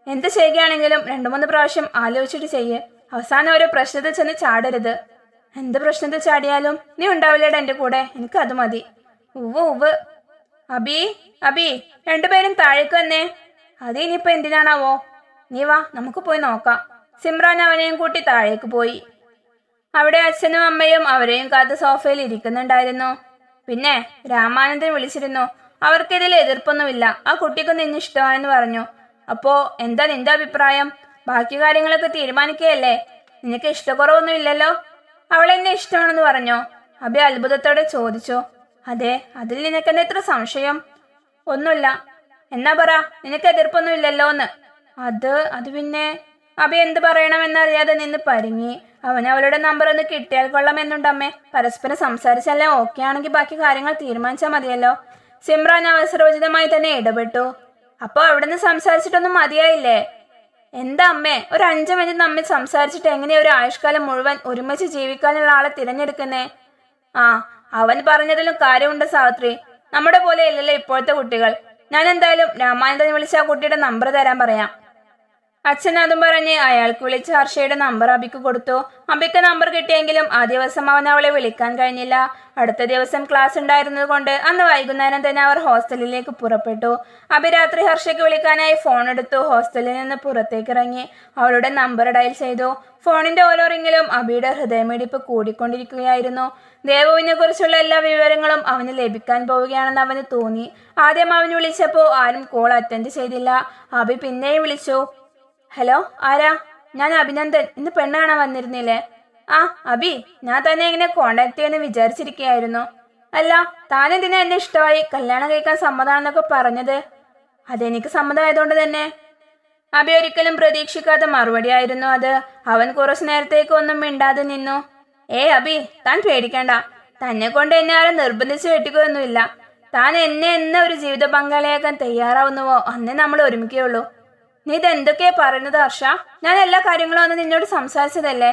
എന്ത് ചെയ്യുകയാണെങ്കിലും രണ്ടു മൂന്ന് പ്രാവശ്യം ആലോചിച്ചിട്ട് ചെയ്യേ. അവസാനം ഒരു പ്രശ്നത്തിൽ ചെന്ന് ചാടരുത്. എന്ത് പ്രശ്നത്തിൽ ചാടിയാലും നീ ഉണ്ടാവില്ലേടാ എന്റെ കൂടെ? എനിക്ക് അത് മതി. ഉവ് ഉവ് അബി അബി രണ്ടുപേരും താഴേക്ക് വന്നേ. അത് ഇനിയിപ്പോ എന്തിനാണാവോ? നീ വാ നമുക്ക് പോയി നോക്കാം. സിമ്രാൻ അവനെയും കൂട്ടി താഴേക്ക് പോയി. അവിടെ അച്ഛനും അമ്മയും അവരെയും കാത്ത് സോഫയിൽ ഇരിക്കുന്നുണ്ടായിരുന്നു. പിന്നെ രാമാനന്ദൻ വിളിച്ചിരുന്നു. അവർക്കിതിൽ എതിർപ്പൊന്നുമില്ല. ആ കുട്ടിക്ക് നിന്നെ ഇഷ്ടമായെന്ന് പറഞ്ഞു. അപ്പോ എന്താ നിന്റെ അഭിപ്രായം? ബാക്കി കാര്യങ്ങളൊക്കെ തീരുമാനിക്കുകയല്ലേ? നിനക്ക് ഇഷ്ടക്കുറവൊന്നും ഇല്ലല്ലോ അവൾ എന്നെ ഇഷ്ടമാണെന്ന് പറഞ്ഞോ? അഭി അത്ഭുതത്തോടെ ചോദിച്ചു. അതെ അതിൽ നിനക്കെന്താ ഇത്ര സംശയം? ഒന്നുമില്ല. എന്നാ പറ നിനക്ക് എതിർപ്പൊന്നും ഇല്ലല്ലോ എന്ന് അത് അത് പിന്നെ അഭി എന്ത് പറയണമെന്നറിയാതെ നിന്ന് പരിങ്ങി. അവന് അവളുടെ നമ്പർ ഒന്ന് കിട്ടിയാൽ കൊള്ളാമെന്നുണ്ടമ്മേ പരസ്പരം സംസാരിച്ചല്ലേ ഓക്കെ ആണെങ്കിൽ ബാക്കി കാര്യങ്ങൾ തീരുമാനിച്ചാൽ മതിയല്ലോ. സിമ്രാൻ അവസരോചിതമായി തന്നെ ഇടപെട്ടു. അപ്പോൾ അവിടുന്ന് സംസാരിച്ചിട്ടൊന്നും മതിയായില്ലേ? എന്താ അമ്മേ? ഒരു അഞ്ചു മിനിറ്റ് നമ്മൾ സംസാരിച്ചിട്ട് എങ്ങനെയാ ഒരു ആയുഷ്കാലം മുഴുവൻ ഒരുമിച്ച് ജീവിക്കാനുള്ള ആളെ തിരഞ്ഞെടുക്കുന്നേ? ആ അവൻ പറഞ്ഞതിലും കാര്യമുണ്ട് സാവിത്രി. നമ്മുടെ പോലെ അല്ലല്ലോ ഇപ്പോഴത്തെ കുട്ടികൾ. ഞാൻ എന്തായാലും രാമാനന്ദനെ വിളിച്ച ആ കുട്ടിയുടെ നമ്പർ തരാൻ പറയാം. അച്ഛൻ അതും പറഞ്ഞ് അയാൾക്ക് വിളിച്ച് ഹർഷയുടെ നമ്പർ അബിക്ക് കൊടുത്തു. അബിക്ക് നമ്പർ കിട്ടിയെങ്കിലും ആ ദിവസം അവൻ അവളെ വിളിക്കാൻ കഴിഞ്ഞില്ല. അടുത്ത ദിവസം ക്ലാസ് ഉണ്ടായിരുന്നത് കൊണ്ട് അന്ന് വൈകുന്നേരം തന്നെ അവർ ഹോസ്റ്റലിലേക്ക് പുറപ്പെട്ടു. അബി രാത്രി ഹർഷയ്ക്ക് വിളിക്കാനായി ഫോൺ എടുത്തു. ഹോസ്റ്റലിൽ നിന്ന് പുറത്തേക്ക് ഇറങ്ങി. അവളുടെ നമ്പർ ഡയൽ ചെയ്തു. ഫോണിന്റെ ഓരോ റിങ്ങിലും അബിയുടെ ഹൃദയമിടിപ്പ് കൂടിക്കൊണ്ടിരിക്കുകയായിരുന്നു. ദേവുവിനെ കുറിച്ചുള്ള എല്ലാ വിവരങ്ങളും അവന് ലഭിക്കാൻ പോവുകയാണെന്ന് അവന് തോന്നി. ആദ്യം അവന് വിളിച്ചപ്പോൾ ആരും കോൾ അറ്റൻഡ് ചെയ്തില്ല. അബി പിന്നെയും വിളിച്ചു. ഹലോ ആരാ? ഞാൻ അഭിനന്ദൻ. ഇന്ന് പെണ്ണ് കാണാൻ വന്നിരുന്നില്ലേ? ആ അബി ഞാൻ തന്നെ ഇങ്ങനെ കോണ്ടാക്ട് ചെയ്യാന്ന് വിചാരിച്ചിരിക്കുകയായിരുന്നു അല്ല താനെന്തിനാ എന്നെ ഇഷ്ടമായി കല്യാണം കഴിക്കാൻ സമ്മതമാണെന്നൊക്കെ പറഞ്ഞത്? അതെനിക്ക് സമ്മതമായതുകൊണ്ട് തന്നെ. അബി ഒരിക്കലും പ്രതീക്ഷിക്കാത്ത മറുപടിയായിരുന്നു അത്. അവൻ കുറച്ചു നേരത്തേക്ക് ഒന്നും മിണ്ടാതെ നിന്നു. ഏ അബി താൻ പേടിക്കണ്ട. തന്നെ കൊണ്ട് എന്നെ ആരും നിർബന്ധിച്ച് വെട്ടിക്കൊന്നുമില്ല താൻ എന്നെ എന്ന ഒരു ജീവിത പങ്കാളിയാക്കാൻ തയ്യാറാവുന്നുവോ? അന്നേ നമ്മൾ ഒരുമിക്കുകയുള്ളൂ നീ ഇതെന്തൊക്കെയാ പറയുന്നത് ഹർഷ? ഞാൻ എല്ലാ കാര്യങ്ങളും അന്ന് നിന്നോട് സംസാരിച്ചതല്ലേ?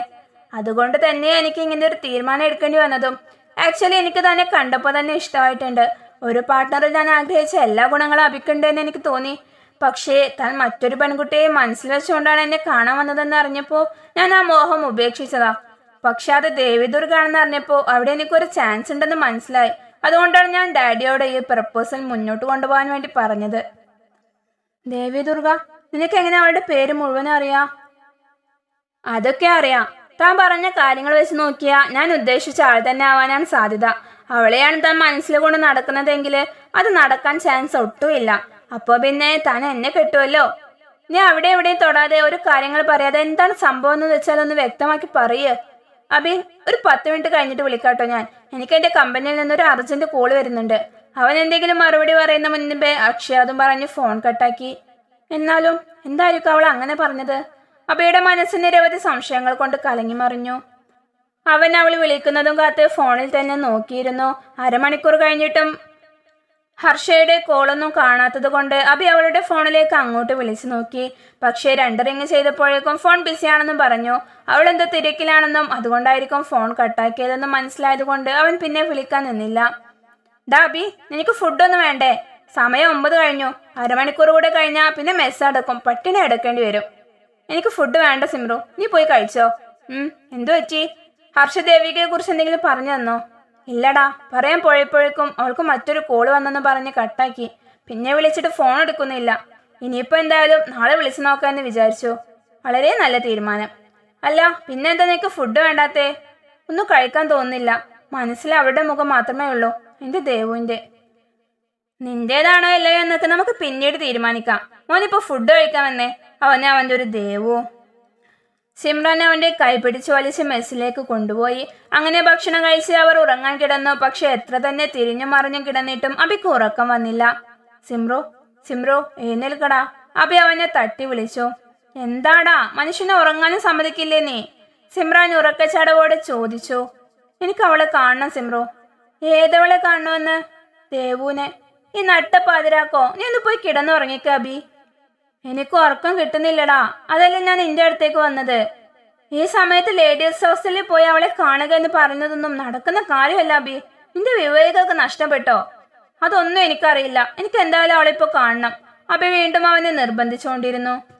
അതുകൊണ്ട് തന്നെ എനിക്ക് ഇങ്ങനെ ഒരു തീരുമാനം എടുക്കേണ്ടി വന്നതും. ആക്ച്വലി എനിക്ക് തന്നെ കണ്ടപ്പോൾ തന്നെ ഇഷ്ടമായിട്ടുണ്ട്. ഒരു പാർട്ട്ണറിൽ ഞാൻ ആഗ്രഹിച്ച എല്ലാ ഗുണങ്ങളും അഭിക്കണ്ടെന്ന് എനിക്ക് തോന്നി. പക്ഷേ താൻ മറ്റൊരു പെൺകുട്ടിയെ മനസ്സിൽ വെച്ചുകൊണ്ടാണ് എന്നെ കാണാൻ വന്നതെന്ന് അറിഞ്ഞപ്പോൾ ഞാൻ ആ മോഹം ഉപേക്ഷിച്ചതാ. പക്ഷെ അത് ദേവിദുർഗാണെന്ന് അറിഞ്ഞപ്പോൾ അവിടെ എനിക്കൊരു ചാൻസ് ഉണ്ടെന്ന് മനസ്സിലായി. അതുകൊണ്ടാണ് ഞാൻ ഡാഡിയോട് ഈ പ്രപ്പോസൽ മുന്നോട്ട് കൊണ്ടുപോകാൻ വേണ്ടി പറഞ്ഞത്. ദേവി ദുർഗ നിനക്ക് എങ്ങനെ അവളുടെ പേര് മുഴുവൻ അറിയാം? അതൊക്കെ അറിയാം. താൻ പറഞ്ഞ കാര്യങ്ങൾ വെച്ച് നോക്കിയാ ഞാൻ ഉദ്ദേശിച്ച ആൾ തന്നെ ആവാനാണ് സാധ്യത. അവളെയാണ് താൻ മനസ്സിൽ കൊണ്ട് നടക്കുന്നതെങ്കിൽ അത് നടക്കാൻ ചാൻസ് ഒട്ടുമില്ല അപ്പോ പിന്നെ താൻ എന്നെ കെട്ടുമല്ലോ നീ അവിടെ എവിടെയും തൊടാതെ ഒരു കാര്യങ്ങൾ പറയാതെ എന്താണ് സംഭവം എന്ന് വെച്ചാൽ ഒന്ന് വ്യക്തമാക്കി പറയേ. അബി ഒരു പത്ത് മിനിറ്റ് കഴിഞ്ഞിട്ട് വിളിക്കാട്ടോ ഞാൻ. എനിക്ക് എന്റെ കമ്പനിയിൽ നിന്ന് ഒരു അർജന്റ് കോൾ വരുന്നുണ്ട്. അവൻ എന്തെങ്കിലും മറുപടി പറയുന്ന മുൻപേ അക്ഷയ അതും പറഞ്ഞ് ഫോൺ കട്ടാക്കി എന്നാലും എന്തായിരിക്കും അവൾ അങ്ങനെ പറഞ്ഞത്? അബിയുടെ മനസ്സ് നിരവധി സംശയങ്ങൾ കൊണ്ട് കലങ്ങി മറിഞ്ഞു. അവൻ അവൾ വിളിക്കുന്നതും കാത്ത് ഫോണിൽ തന്നെ നോക്കിയിരുന്നു. അരമണിക്കൂർ കഴിഞ്ഞിട്ടും ഹർഷയുടെ കോളൊന്നും കാണാത്തത് കൊണ്ട് അബി അവളുടെ ഫോണിലേക്ക് അങ്ങോട്ട് വിളിച്ചു നോക്കി. പക്ഷേ രണ്ട് റിങ് ചെയ്തപ്പോഴേക്കും ഫോൺ ബിസിയാണെന്നും പറഞ്ഞു. അവൾ എന്തോ തിരക്കിലാണെന്നും അതുകൊണ്ടായിരിക്കും ഫോൺ കട്ടാക്കിയതെന്നും മനസ്സിലായതുകൊണ്ട് അവൻ പിന്നെ വിളിക്കാൻ നിന്നില്ല. ഡാ അബി നിനക്ക് ഫുഡൊന്നും വേണ്ടേ? സമയം ഒമ്പത് കഴിഞ്ഞു. അരമണിക്കൂർ കൂടെ കഴിഞ്ഞാൽ പിന്നെ മെസ്സ് അടക്കും പട്ടിണി എടുക്കേണ്ടി വരും. എനിക്ക് ഫുഡ് വേണ്ട സിമ്രു. നീ പോയി കഴിച്ചോ? എന്തു പറ്റി? ഹർഷദേവികയെ കുറിച്ച് എന്തെങ്കിലും പറഞ്ഞു തന്നോ? ഇല്ലടാ. പറയാൻ പോയപ്പോഴേക്കും അവൾക്ക് മറ്റൊരു കോൾ വന്നെന്ന് പറഞ്ഞ് കട്ടാക്കി. പിന്നെ വിളിച്ചിട്ട് ഫോൺ എടുക്കുന്നില്ല. ഇനിയിപ്പോ എന്തായാലും നാളെ വിളിച്ചു നോക്കാമെന്ന് വിചാരിച്ചു. വളരെ നല്ല തീരുമാനം. അല്ല പിന്നെന്താ നിനക്ക് ഫുഡ് വേണ്ടാത്തേ? ഒന്നും കഴിക്കാൻ തോന്നുന്നില്ല. മനസ്സിൽ അവരുടെ മുഖം മാത്രമേ ഉള്ളൂ. എന്റെ ദേവുവിന്റെ. നിന്റേതാണോ അല്ലയോ എന്നൊക്കെ നമുക്ക് പിന്നീട് തീരുമാനിക്കാം. മോനിപ്പോ ഫുഡ് കഴിക്കാമെന്നേ അവനെ അവന്റെ ഒരു ദേവോ. സിമ്രാൻ അവന്റെ കൈപിടിച്ച് വലിച്ച് മെസ്സിലേക്ക് കൊണ്ടുപോയി. അങ്ങനെ ഭക്ഷണം കഴിച്ച് അവർ ഉറങ്ങാൻ കിടന്നു. പക്ഷെ എത്ര തന്നെ തിരിഞ്ഞു മറിഞ്ഞു കിടന്നിട്ടും അബിക്ക് ഉറക്കം വന്നില്ല. സിമ്രു സിമ്രു എഴുന്നേൽക്കടാ. അബി അവനെ തട്ടി വിളിച്ചു. എന്താടാ? മനുഷ്യനെ ഉറങ്ങാനും സമ്മതിക്കില്ലേ നീ? സിമ്രാൻ ഉറക്കച്ചടവോടെ ചോദിച്ചു. എനിക്ക് അവളെ കാണണം സിമ്രു. ഏതവളെ കാണണമെന്ന്? ദേവുനെ ഈ നട്ട പാതിരാക്കോ? നീ ഒന്ന് പോയി കിടന്നുറങ്ങിക്ക അബി എനിക്ക് ഉറക്കം കിട്ടുന്നില്ലടാ. അതല്ലേ ഞാൻ നിന്റെ അടുത്തേക്ക് വന്നത്. ഈ സമയത്ത് ലേഡീസ് ഹോസ്റ്റലിൽ പോയി അവളെ കാണുക എന്ന് പറഞ്ഞതൊന്നും നടക്കുന്ന കാര്യമല്ല അബി. നിന്റെ വിവേകമൊക്കെ നഷ്ടപ്പെട്ടോ? അതൊന്നും എനിക്കറിയില്ല. എനിക്ക് എന്തായാലും അവളെ ഇപ്പോൾ കാണണം. അബി വീണ്ടും അവനെ നിർബന്ധിച്ചുകൊണ്ടിരുന്നു.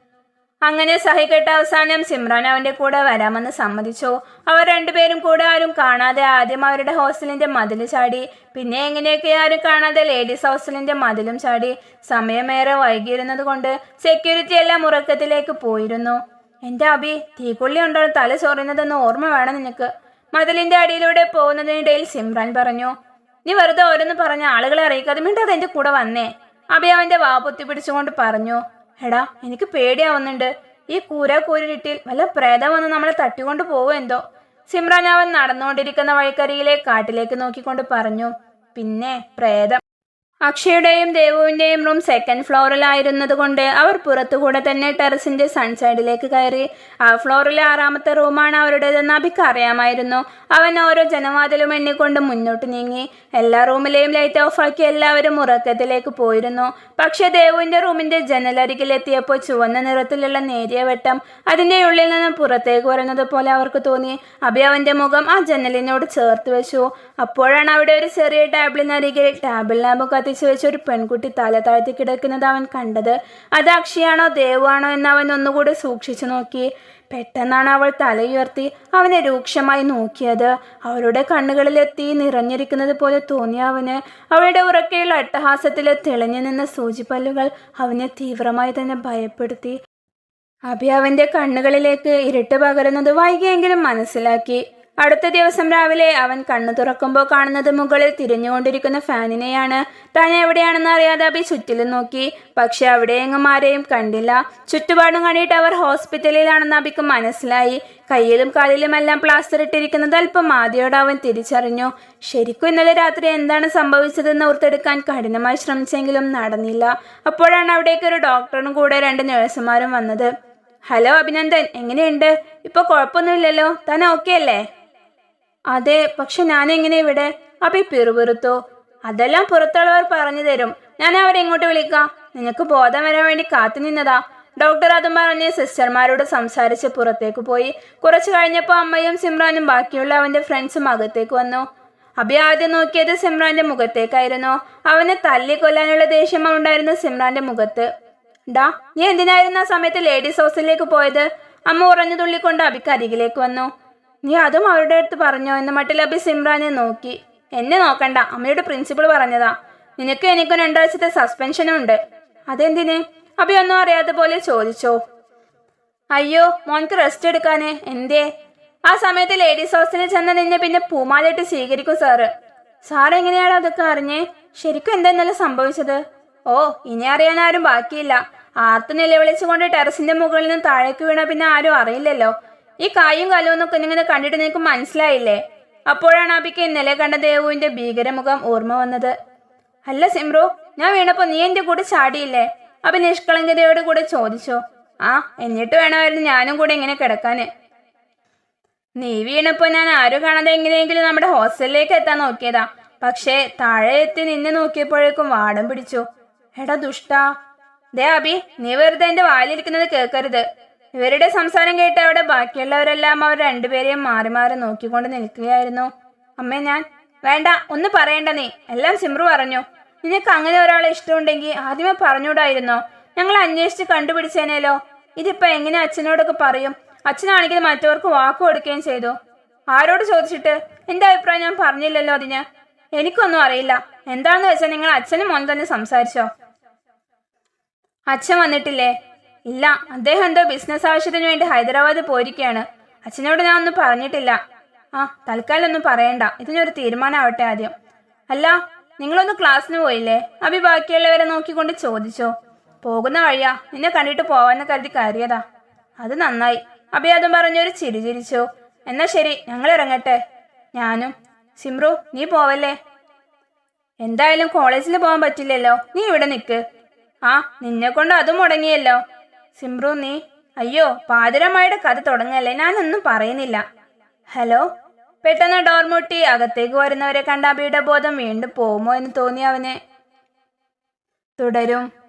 അങ്ങനെ സഹികെട്ട അവസാനം സിമ്രാൻ അവന്റെ കൂടെ വരാമെന്ന് സമ്മതിച്ചു. അവർ രണ്ടുപേരും കൂടെ ആരും കാണാതെ ആദ്യം അവരുടെ ഹോസ്റ്റലിന്റെ മതിൽ ചാടി പിന്നെ എങ്ങനെയൊക്കെ ആരും കാണാതെ ലേഡീസ് ഹോസ്റ്റലിന്റെ മതിലും ചാടി സമയമേറെ വൈകിയിരുന്നത് കൊണ്ട് സെക്യൂരിറ്റി എല്ലാം ഉറക്കത്തിലേക്ക് പോയിരുന്നു. എന്റെ അബി തീക്കൊള്ളി ഉണ്ടോ? തല ചൊറിയുന്നതെന്ന് ഓർമ്മ വേണം നിനക്ക്. മതിലിന്റെ അടിയിലൂടെ പോകുന്നതിനിടയിൽ സിമ്രാൻ പറഞ്ഞു നീ വെറുതെ ഓരോന്ന് പറഞ്ഞ ആളുകളെ അറിയിക്കാതെ മിണ്ടത് എന്റെ കൂടെ വന്നേ. അബി അവന്റെ വാ പൊത്തി പിടിച്ചുകൊണ്ട് പറഞ്ഞു എടാ എനിക്ക് പേടിയാവുന്നുണ്ട് ഈ കൂര കൂരിട്ടിൽ വല്ല പ്രേതം വന്ന് നമ്മളെ തട്ടിക്കൊണ്ട് പോവോ എന്തോ? സിമ്രാനാവൻ നടന്നുകൊണ്ടിരിക്കുന്ന വഴിക്കരിയിലെ കാട്ടിലേക്ക് നോക്കിക്കൊണ്ട് പറഞ്ഞു പിന്നെ പ്രേതം. അക്ഷയുടെയും ദേവുവിന്റെയും റൂം സെക്കൻഡ് ഫ്ലോറിലായിരുന്നതുകൊണ്ട് അവർ പുറത്തുകൂടെ തന്നെ ടെറസിന്റെ സൺസൈഡിലേക്ക് കയറി. ആ ഫ്ലോറിലെ ആറാമത്തെ റൂമാണ് അവരുടേതെന്ന് അഭിക്ക് അറിയാമായിരുന്നു. അവൻ ഓരോ ജനവാതിലും എണ്ണിക്കൊണ്ട് മുന്നോട്ട് നീങ്ങി. എല്ലാ റൂമിലെയും ലൈറ്റ് ഓഫാക്കി എല്ലാവരും ഉറക്കത്തിലേക്ക് പോയിരുന്നു. പക്ഷേ ദേവുവിന്റെ റൂമിന്റെ ജനലരികിലെത്തിയപ്പോൾ ചുവന്ന നിറത്തിലുള്ള നേരിയ വെട്ടം അതിന്റെ ഉള്ളിൽ നിന്ന് പുറത്തേക്ക് വരുന്നത് പോലെ അവർക്ക് തോന്നി. അഭി അവന്റെ മുഖം ആ ജനലിനോട് ചേർത്ത് വെച്ചു. അപ്പോഴാണ് അവിടെ ഒരു ചെറിയ ടേബിളിനരികിൽ ടേബിൾ ലാമ്പ് കത്തിച്ചു വെച്ച ഒരു പെൺകുട്ടി തല താഴ്ത്തി കിടക്കുന്നത് അവൻ കണ്ടത്. അത് അക്ഷിയാണോ ദേവാണോ എന്ന് അവൻ ഒന്നുകൂടി സൂക്ഷിച്ചു നോക്കി. പെട്ടെന്നാണ് അവൾ തലയുയർത്തി അവനെ രൂക്ഷമായി നോക്കിയത്. അവളുടെ കണ്ണുകളിലെ തീ നിറഞ്ഞിരിക്കുന്നത് പോലെ തോന്നിയ അവന്. അവളുടെ ഉറക്കെയുള്ള അട്ടഹാസത്തിലെ തെളിഞ്ഞു നിന്ന സൂചിപ്പല്ലുകൾ അവനെ തീവ്രമായി തന്നെ ഭയപ്പെടുത്തി. അഭി അവന്റെ കണ്ണുകളിലേക്ക് ഇരുട്ട് പകരുന്നത് വൈകിയെങ്കിലും മനസ്സിലാക്കി. അടുത്ത ദിവസം രാവിലെ അവൻ കണ്ണു തുറക്കുമ്പോൾ കാണുന്നത് മുകളിൽ തിരിഞ്ഞുകൊണ്ടിരിക്കുന്ന ഫാനിനെയാണ്. താൻ എവിടെയാണെന്ന് അറിയാതെ അഭി ചുറ്റിലും നോക്കി. പക്ഷെ അവിടെയെങ്ങും ആരെയും കണ്ടില്ല. ചുറ്റുപാടും കണ്ടിട്ട് അവർ ഹോസ്പിറ്റലിലാണെന്ന് അഭിക്ക് മനസ്സിലായി. കയ്യിലും കാലിലുമെല്ലാം പ്ലാസ്റ്റർ ഇട്ടിരിക്കുന്നത് അല്പം ആദ്യയോടെ അവൻ തിരിച്ചറിഞ്ഞു. ശരിക്കും ഇന്നലെ രാത്രി എന്താണ് സംഭവിച്ചതെന്ന് ഓർത്തെടുക്കാൻ കഠിനമായി ശ്രമിച്ചെങ്കിലും നടന്നില്ല. അപ്പോഴാണ് അവിടേക്ക് ഒരു ഡോക്ടറും കൂടെ രണ്ട് നഴ്സുമാരും വന്നത്. ഹലോ അഭിനന്ദൻ എങ്ങനെയുണ്ട്? ഇപ്പൊ കുഴപ്പമൊന്നുമില്ലല്ലോ. താൻ ഓക്കെ അല്ലേ? അതെ പക്ഷെ ഞാൻ എങ്ങനെ ഇവിടെ? അഭി പിറുപിറുത്തു. അതെല്ലാം പുറത്തുള്ളവർ പറഞ്ഞു തരും. ഞാൻ അവരെ ഇങ്ങോട്ട് വിളിക്കാം. നിനക്ക് ബോധം വരാൻ വേണ്ടി കാത്തു നിന്നതാ. ഡോക്ടർ അതും പറഞ്ഞ് സിസ്റ്റർമാരോട് സംസാരിച്ച് പുറത്തേക്ക് പോയി. കുറച്ചു കഴിഞ്ഞപ്പോൾ അമ്മയും സിമ്രാനും ബാക്കിയുള്ള അവന്റെ ഫ്രണ്ട്സും അകത്തേക്ക് വന്നു. അഭി ആദ്യം നോക്കിയത് സിമ്രാന്റെ മുഖത്തേക്കായിരുന്നു. അവനെ തല്ലിക്കൊല്ലാനുള്ള ദേഷ്യം ഉണ്ടായിരുന്നു സിമ്രാന്റെ മുഖത്ത്. ഡാ നീ എന്തിനായിരുന്നു ആ സമയത്ത് ലേഡീസ് ഹൗസിലേക്ക് പോയത്? അമ്മ ഉറഞ്ഞു തുള്ളിക്കൊണ്ട് അഭിക്ക് അരികിലേക്ക് വന്നു. നീ അതും അവരുടെ അടുത്ത് പറഞ്ഞോ എന്ന് മട്ടിൽ അബി സിമ്രാനെ നോക്കി. എന്നെ നോക്കണ്ട. അമ്മയുടെ പ്രിൻസിപ്പൾ പറഞ്ഞതാ. നിനക്ക് എനിക്കും രണ്ടാഴ്ചത്തെ സസ്പെൻഷനും ഉണ്ട്. അതെന്തിന്? അബി ഒന്നും അറിയാത്ത പോലെ ചോദിച്ചോ. അയ്യോ മോൻക്ക് റെസ്റ്റ് എടുക്കാനേ. എന്തേ? ആ സമയത്ത് ലേഡീസ് ഹോസ്റ്റലിൽ ചെന്ന് നിന്നെ പിന്നെ പൂമാലയിട്ട് സ്വീകരിക്കും സാറ് സാർ എങ്ങനെയാണ് അതൊക്കെ അറിഞ്ഞേ? ശരിക്കും എന്തെന്നല്ല സംഭവിച്ചത്? ഓ ഇനി അറിയാൻ ആരും ബാക്കിയില്ല. ആർത്ത് നിലവിളിച്ചുകൊണ്ട് ടെറസിന്റെ മുകളിൽ നിന്ന് താഴേക്ക് വീണ പിന്നെ ആരും അറിയില്ലല്ലോ. ഈ കായും കാലും എന്നൊക്കെ ഇങ്ങനെ കണ്ടിട്ട് നിനക്ക് മനസ്സിലായില്ലേ? അപ്പോഴാണ് അബിക്ക് ഇന്നലെ കണ്ട ദേവുവിന്റെ ഭീകരമുഖം ഓർമ്മ വന്നത്. അല്ല സിമ്രു ഞാൻ വീണപ്പോ നീ എന്റെ കൂടെ ചാടിയില്ലേ? അപ്പൊ നിഷ്കളങ്കതയോട് കൂടെ ചോദിച്ചോ. ആ എന്നിട്ട് വേണമായിരുന്നു ഞാനും കൂടെ ഇങ്ങനെ കിടക്കാന്. നീ വീണപ്പോ ഞാൻ ആരും കാണാതെ എങ്ങനെയെങ്കിലും നമ്മുടെ ഹോസ്റ്റലിലേക്ക് എത്താൻ നോക്കിയതാ. പക്ഷേ താഴെ എത്തി നിന്നെ നോക്കിയപ്പോഴേക്കും വാടം പിടിച്ചു. എടാ ദുഷ്ടാ. ദേ അബി നീ വെറുതെ എന്റെ വായിലിരിക്കുന്നത് കേൾക്കരുത്. ഇവരുടെ സംസാരം കേട്ട് അവിടെ ബാക്കിയുള്ളവരെല്ലാം അവർ രണ്ടുപേരെയും മാറി മാറി നോക്കിക്കൊണ്ട് നിൽക്കുകയായിരുന്നു. അമ്മേ ഞാൻ വേണ്ട ഒന്ന് പറയണ്ട നീ. എല്ലാം സിമ്രു പറഞ്ഞു. നിനക്ക് അങ്ങനെ ഒരാളെ ഇഷ്ടമുണ്ടെങ്കിൽ ആദ്യമേ പറഞ്ഞൂടായിരുന്നോ ഞങ്ങൾ അന്വേഷിച്ച് കണ്ടുപിടിച്ചേനേലോ? ഇതിപ്പോ എങ്ങനെ അച്ഛനോടൊക്കെ പറയും? അച്ഛനാണെങ്കിൽ മറ്റവർക്ക് വാക്ക് കൊടുക്കുകയും ചെയ്തു. ആരോട് ചോദിച്ചിട്ട്? എന്റെ അഭിപ്രായം ഞാൻ പറഞ്ഞില്ലല്ലോ അതിന്. എനിക്കൊന്നും അറിയില്ല. എന്താണെന്ന് വെച്ചാൽ നിങ്ങൾ അച്ഛനും മോൻ തന്നെ സംസാരിച്ചോ? അച്ഛൻ വന്നിട്ടില്ലേ? ഇല്ല അദ്ദേഹം എന്തോ ബിസിനസ് ആവശ്യത്തിന് വേണ്ടി ഹൈദരാബാദ് പോയിരിക്കുകയാണ് അച്ഛനോട് ഞാൻ ഒന്നും പറഞ്ഞിട്ടില്ല. ആ തൽക്കാലം ഒന്നും പറയണ്ട. ഇതിനൊരു തീരുമാനമാവട്ടെ ആദ്യം. അല്ല നിങ്ങളൊന്ന് ക്ലാസ്സിന് പോയില്ലേ? അഭി ബാക്കിയുള്ളവരെ നോക്കിക്കൊണ്ട് ചോദിച്ചോ. പോകുന്ന വഴിയാ. നിന്നെ കണ്ടിട്ട് പോവാന്ന് കരുതി കയറിയതാ. അത് നന്നായി. അഭി അതും പറഞ്ഞൊരു ചിരി ചിരിച്ചു. എന്നാ ശരി ഞങ്ങൾ ഇറങ്ങട്ടെ ഞാനും. സിമ്രു നീ പോവല്ലേ? എന്തായാലും കോളേജിൽ പോകാൻ പറ്റില്ലല്ലോ. നീ ഇവിടെ നിൽക്ക് ആ നിന്നെ കൊണ്ട് അതും മുടങ്ങിയല്ലോ. സിമ്രു നീ? അയ്യോ പാതിരമായുടെ കഥ തുടങ്ങല്ലേ? ഞാനൊന്നും പറയുന്നില്ല. ഹലോ? പെട്ടെന്ന് ഡോർമുട്ടി അകത്തേക്ക് വരുന്നവരെ കണ്ട അബിയുടെ ബോധം വീണ്ടും പോകുമോ എന്ന് തോന്നി അവന്. തുടരും.